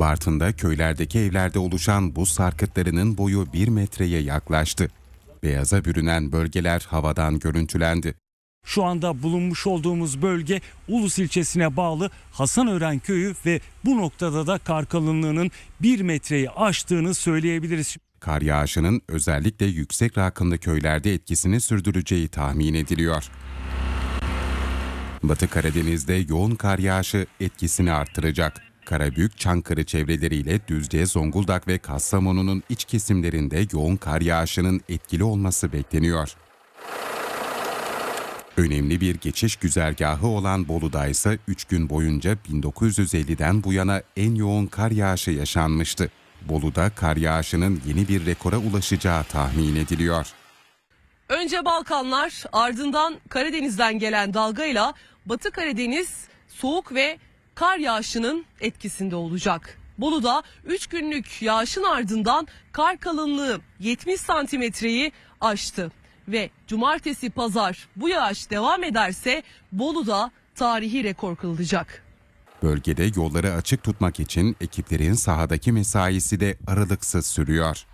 Bartın'da köylerdeki evlerde oluşan buz sarkıtlarının boyu 1 metreye yaklaştı. Beyaza bürünen bölgeler havadan görüntülendi. Şu anda bulunmuş olduğumuz bölge Ulus ilçesine bağlı Hasanören köyü ve bu noktada da kar kalınlığının 1 metreyi aştığını söyleyebiliriz. Kar yağışının özellikle yüksek rakımlı köylerde etkisini sürdüreceği tahmin ediliyor. Batı Karadeniz'de yoğun kar yağışı etkisini arttıracak. Karabük, Çankırı çevreleriyle Düzce, Zonguldak ve Kastamonu'nun iç kesimlerinde yoğun kar yağışının etkili olması bekleniyor. Önemli bir geçiş güzergahı olan Bolu'da ise 3 gün boyunca 1950'den bu yana en yoğun kar yağışı yaşanmıştı. Bolu'da kar yağışının yeni bir rekora ulaşacağı tahmin ediliyor. Önce Balkanlar ardından Karadeniz'den gelen dalgayla Batı Karadeniz soğuk ve kar yağışının etkisinde olacak. Bolu'da 3 günlük yağışın ardından kar kalınlığı 70 santimetreyi aştı. Ve cumartesi pazar bu yağış devam ederse Bolu'da tarihi rekor kırılacak. Bölgede yolları açık tutmak için ekiplerin sahadaki mesaisi de aralıksız sürüyor.